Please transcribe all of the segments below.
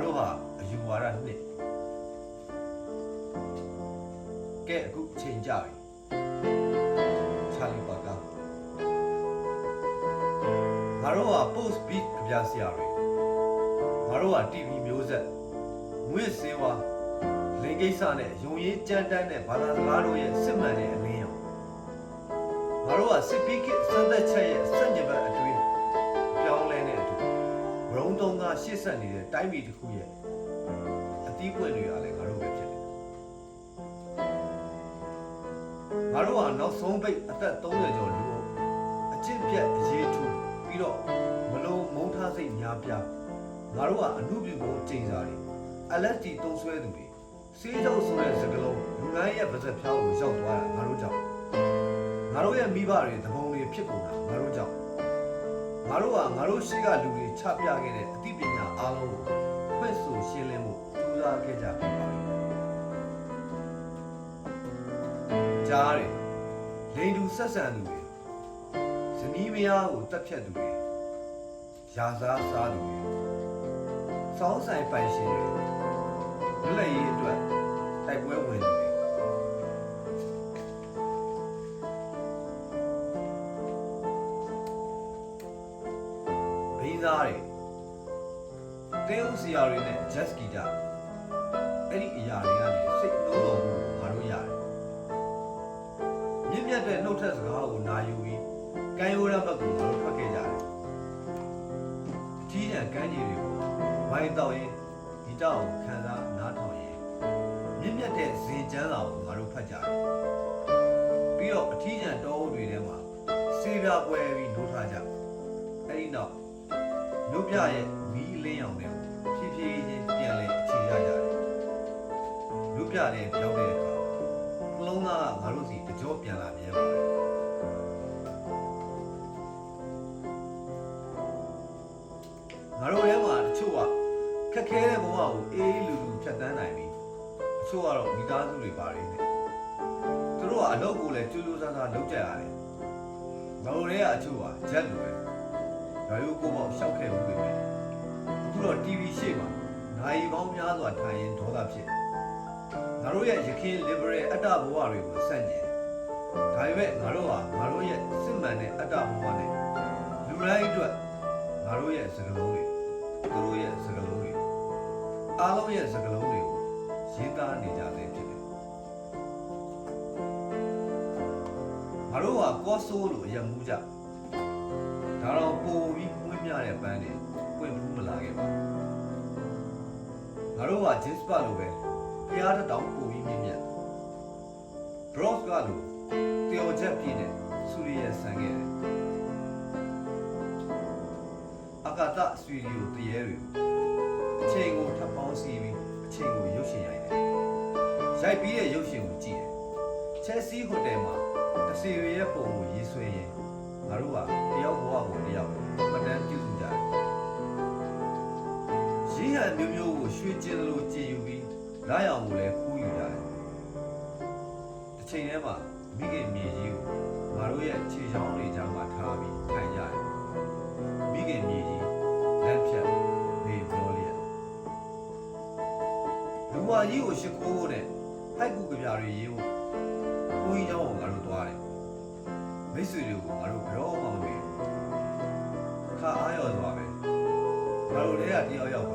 ရာများငါတို့ဟာအယူဝါဒနှစ်ကဲအခုချိန်ကြပြီချာလီပါကာငါတို့ဟာ post beat ကြပြဆရာတွေငါတို့ဟာ TV မျိုးဆက်ငွေစေဝါလင်ကိစ္စနဲ့ယုံရင်းကြမ်းတမ်းတဲ့ဘာသာစကားတို့ရဲ့စစ်မှန်တဲ့အလင်းရောင်ငါတို့ဟာစစ်ပီးကစံသက်ချက်ရဲ့စံကျင်ဘက်အတွေ့ ရုံတုံးကရှေ့ဆက်နေတဲ့တိုင်းပြည်တစ်ခုရဲ့အသီးပွင့်တွေကလည်းငါတို့ပဲဖြစ်တယ်ငါတို့ဟာနောက်ဆုံးပိတ်အသက်30ကျော်လူအုပ်အကျင့်ပြတ်အရေးထူပြီးတော့မလုံးမုန်းထားစိတ်များပြားငါတို့ဟာအမှုပြုဖို့ကြိမ်စားတွေ LSD တုံးဆွဲသူတွေစေးကြောက်ဆိုတဲ့စကလုံးလူတိုင်းရဲ့ပါဇက်ဖြောင်းကိုရောက်သွားတာငါတို့ကြောင့်ငါတို့ရဲ့မိဘတွေသဘုံတွေဖြစ်ကုန်တာငါတို့ကြောင့် ငါတို့ဟာငါတို့ရှိကလူတွေချပြခဲ့တဲ့အသိပညာအားလုံးကိုဖွင့်ဆိုရှင်းလင်းမှုကြိုးစားခဲ့ကြပြီပါကြားတွေလိန်တူဆက်ဆံသူတွေဇနီးမယားကိုတက်ဖြတ်သူတွေရာစားစားသူတွေစောင်းဆိုင်ပိုင်ရှင်တွေလွတ်လပ်ရေးအတွက်တိုက်ပွဲဝင်သူတွေ ဘိန်းသားတွေတင်းဦးစီယာတွေနဲ့ဂျက်စကီကြအဲ့ဒီအရာတွေကနေစိတ်နှိုးတော်မှုကိုငါတို့ရတယ်မြင့်မြတ်တဲ့နှုတ်ထက်စကားကိုနာယူပြီးကံရိုးရဘက်ကိုငါတို့ထွက်ခဲ့ကြတယ်အကြီးကျယ်ကမ်းခြေတွေကိုဝိုင်းတော့ရင်ဒီတောက်ကိုခံစားနားထောင်ရင်မြင့်မြတ်တဲ့ဇင်ကျမ်းစာကိုငါတို့ဖတ်ကြတယ်။ပြီးတော့အထီးကျန်တောအုပ်တွေထဲမှာစေပြပွဲပြီးနိုးထားကြ။အဲဒီနောက် မြို့ပြရဲ့မီးအလင်းရောင်တွေကိုဖြည်းဖြည်းချင်းပြန်လဲအခြေရကြတယ်။မြို့ပြတဲ့ပြောင်းတဲ့အခါနှလုံးသားကငါတို့စီတကြောပြန်လာမြဲပါပဲ။ငါတို့ထဲမှာတချို့ကခက်ခဲတဲ့ဘဝကိုအေးအေးလူလူဖြတ်တန်းနိုင်ပြီ။အချို့ကတော့မိသားစုတွေပါတယ်နဲ့သူတို့ကအလုပ်ကိုလည်းကျူးကျူးဆန်းဆန်းလုပ်ကြရတယ်ငါတို့တွေကအချို့ကဂျက်လိုပဲ ဒါရိုးကိုပေါ့ရှောက်ခဲ့မှုတွေပဲအခုတော့ TV ရှေ့မှာနိုင်ပေါင်းများစွာထိုင်ရင်ဒေါသဖြစ်ငါတို့ရဲ့ရခင် liberal အတ္တဘဝတွေကိုစန့်ကျင်ဒါပေမဲ့ငါတို့ဟာငါတို့ရဲ့စစ်မှန်တဲ့အတ္တဘဝနဲ့လူတိုင်းအတွက်ငါတို့ရဲ့စကားလုံးတွေသူတို့ရဲ့စကားလုံးတွေအားလုံးရဲ့စကားလုံးတွေကိုရေးသားနေကြတယ်ဖြစ်တယ်ငါတို့ကကော့ဆိုးလို့အရက်မူးကြ ဒါတော့ပိုပြီးမွေးမြတဲ့ပန်းတွေပွင့်ဖူးမလာခဲ့ပါငါတို့ကဂျစ်ပါလို့ပဲဖျားတစ်တောင်ပိုပြီးမြင့်မြတ်ဘရော့ကလို့တယောချက်ပြည့်တဲ့ဆူရီယဆန်ခဲ့တယ်အကာတစတူဒီယိုတရေတွေအချိန်ကိုထပ်ပေါင်းစီပြီးအချိန်ကိုရုပ်ရှင်ရိုက်တယ်။ရိုက်ပြီးတဲ့ရုပ်ရှင်ကိုကြည့်တယ်။ချက်စီဟိုတယ်မှာတစီရီရဲ့ပုံကိုရေးဆွဲရင် အမျိုးမျိုးကိုရွှေကျင်းလိုကျင်ယူပြီးလာရောင်ကိုလည်းခူးယူကြတယ်။တစ်ချိန်တည်းမှာမိခင်မြေကြီးကိုငါတို့ရဲ့ခြေချောင်းတွေကြားမှာထားပြီးထိုင်ကြတယ်။မိခင်မြေကြီးလက်ဖြတ်နေပြောလျက်လူမကြီးကိုရှ िख ိုးဖို့နဲ့ဟိုက်ကူကြပြာတွေရေးဖို့ဘုန်းကြီးကျောင်းကိုငါတို့သွားတယ်။မိတ်ဆွေတွေကိုငါတို့ဘယ်တော့မှမမေ့ဘူး။ခါအားရသွားပဲ။ငါတို့လည်းတယောက်ယောက်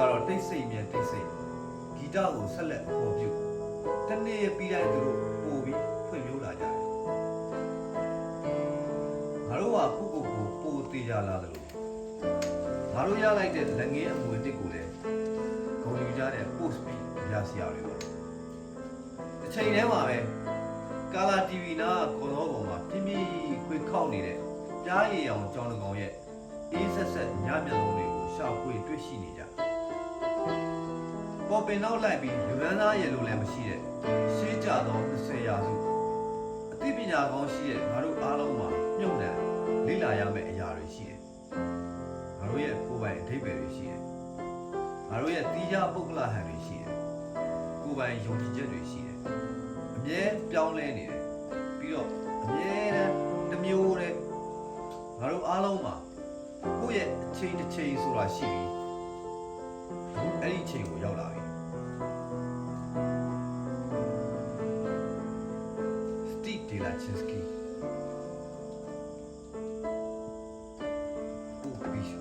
ကတော့တိတ်ဆိတ်မြဲတိတ်ဆိတ်ဂီတကိုဆက်လက်အပေါ်ပြုတနေ့ပြီးတိုင်းသူတို့ပို့ပြီးဖွင့်ပြလာကြတယ်ငါတို့ကကိုကိုကိုပိုသေးကြလာတယ်လို့ငါတို့ရလိုက်တဲ့လက်ငင်းအမွေတစ်ကိုလည်းဂုံယူကြတဲ့ post ပြီးပြဆရာတွေပါတစ်ချိန်တည်းမှာပဲကာလာ TV နာကွန်တော်ပေါ်မှာပြင်းပြင်းခွေခောက်နေတဲ့ကြားရည်အောင်ကြောင်းတကောင်ရဲ့အေးဆက်ဆက်ညမျက်လုံးတွေကိုရှာဖွေတွေ့ရှိနေကြ ပေါ်ပင်နောက်လိုက်ပြီးလူရန်သားရဲ့လိုလည်းမရှိတဲ့ရှေးကြသော20ရာစုအသိပညာကောင်းရှိတဲ့ငါတို့အားလုံးမှာမြုပ်နှံလေ့လာရမယ့်အရာတွေရှိတယ်။ငါတို့ရဲ့ကိုယ်ပိုင်အဓိပ္ပာယ်တွေရှိတယ်။ငါတို့ရဲ့တီးခြားပုဂ္ဂလဟန်တွေရှိတယ်။ကိုကိုယ်ပိုင်ယုံကြည်ချက်တွေရှိတယ်အမြဲပြောင်းလဲနေတယ်ပြီးတော့အမြဲတမ်းတစ်မျိုးတည်းငါတို့အားလုံးမှာကိုယ့်ရဲ့အချိန်တစ်ချိန်ဆိုတာရှိပြီ အဲ့ဒီအချိန်ကိုရောက်လာပြီစတီဗ်ဒေလာချင်းစကီ Beach